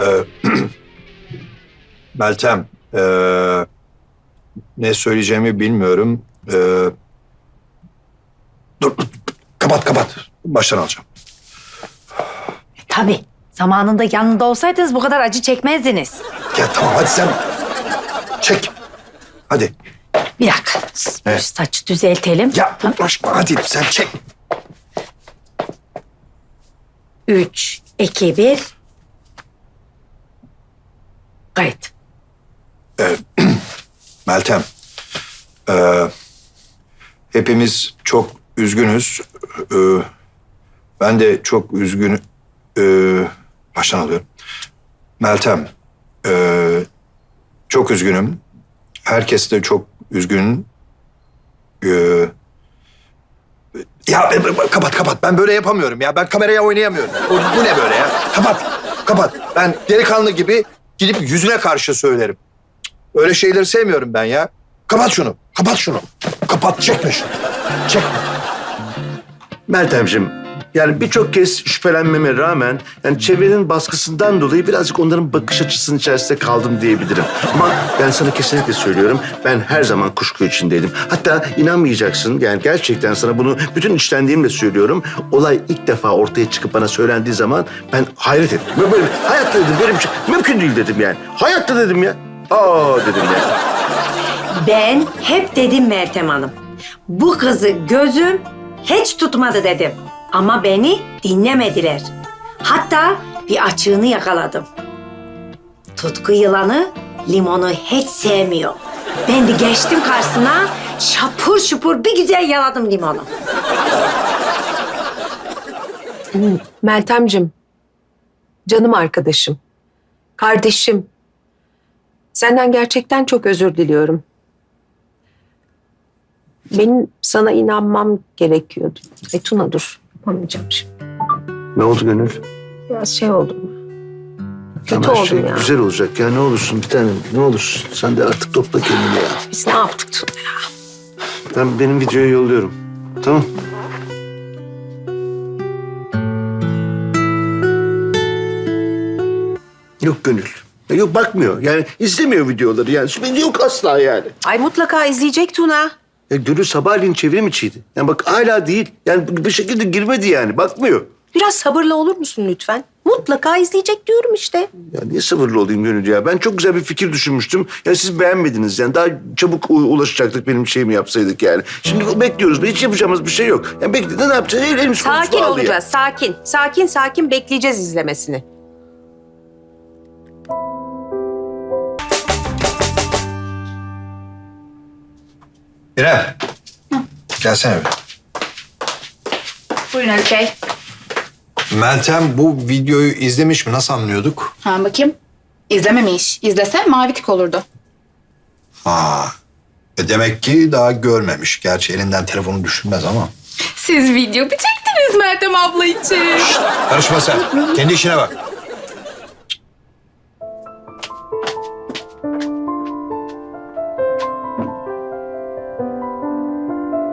Ee, Meltem, ee, ne söyleyeceğimi bilmiyorum. Ee, dur, kapat kapat. Baştan alacağım. Tabii. Zamanında yanında olsaydınız bu kadar acı çekmezdiniz. Ya tamam hadi sen çek. Hadi. Bir dakika. Evet. Saçı düzeltelim. Ya uğraşma hadi sen çek. Üç, iki, bir. Kayıt. Meltem, ee, hepimiz çok üzgünüz. Ee, ben de çok üzgün. Ee, baştan alıyorum. Meltem, ee, çok üzgünüm. Herkes de çok üzgün. Ee, ya e, e, kapat kapat. Ben böyle yapamıyorum ya. Ben kameraya oynayamıyorum. Bu, bu ne böyle ya? Kapat, kapat. Ben delikanlı gibi gidip yüzüne karşı söylerim. Öyle şeyleri sevmiyorum ben ya. Kapat şunu. Kapat şunu. Kapat. Çekme şunu. Çekme. Meltemciğim, yani birçok kez şüphelenmeme rağmen yani çevrenin baskısından dolayı birazcık onların bakış açısının içerisinde kaldım diyebilirim. Ama ben sana kesinlikle söylüyorum ben her zaman kuşku içindeydim. Hatta inanmayacaksın yani gerçekten sana bunu bütün içtenliğimle söylüyorum. Olay ilk defa ortaya çıkıp bana söylendiği zaman ben hayret ettim. Böyle, böyle, hayatta dedim benim için mümkün değil dedim yani. Hayatta dedim ya. Aa dedim ya. Ben hep dedim Meltem Hanım. Bu kızı gözüm hiç tutmadı dedim. Ama beni dinlemediler. Hatta bir açığını yakaladım. Tutku yılanı limonu hiç sevmiyor. Ben de geçtim karşısına şapur şupur bir güzel yaladım limonu. Meltemcim, canım arkadaşım, kardeşim. Senden gerçekten çok özür diliyorum. Benim sana inanmam gerekiyordu. Ay Tuna dur, yapamayacağım şimdi. Ne oldu Gönül? Biraz şey oldum. Kötü Tamam, her oldum şey ya. Güzel olacak ya ne olursun bir tanem ne olursun. Sen de artık topla kendini ya. Biz ne yaptık Tuna ya? Ben benim videoyu yolluyorum. Tamam. Yok Gönül. Yok bakmıyor. Yani izlemiyor videoları yani. Yok asla yani. Ay mutlaka izleyecek Tuna. Ya Gönül sabahleyin çevrim içiydi. Yani bak hala değil. Yani bir şekilde girmedi yani. Bakmıyor. Biraz sabırlı olur musun lütfen? Mutlaka izleyecek diyorum işte. Ya niye sabırlı olayım Gönül ya? Ben çok güzel bir fikir düşünmüştüm. Ya siz beğenmediniz yani. Daha çabuk u- ulaşacaktık benim şeyimi yapsaydık yani. Şimdi bekliyoruz. Hiç yapacağımız bir şey yok. Yani bekledi ne yapacağız? El, elimiz kolumuz Sakin bağlı ya. olacağız, sakin. Sakin sakin bekleyeceğiz izlemesini. İrem. Gelsene bir. Buyurun Haluk Bey. Meltem bu videoyu izlemiş mi? Nasıl anlıyorduk? Ha bakayım. İzlememiş. İzlese mavi tik olurdu. Ha. E demek ki daha görmemiş. Gerçi elinden telefonu düşürmez ama. Siz video mu çektiniz Meltem abla için? Karışma sen. Kendi işine bak.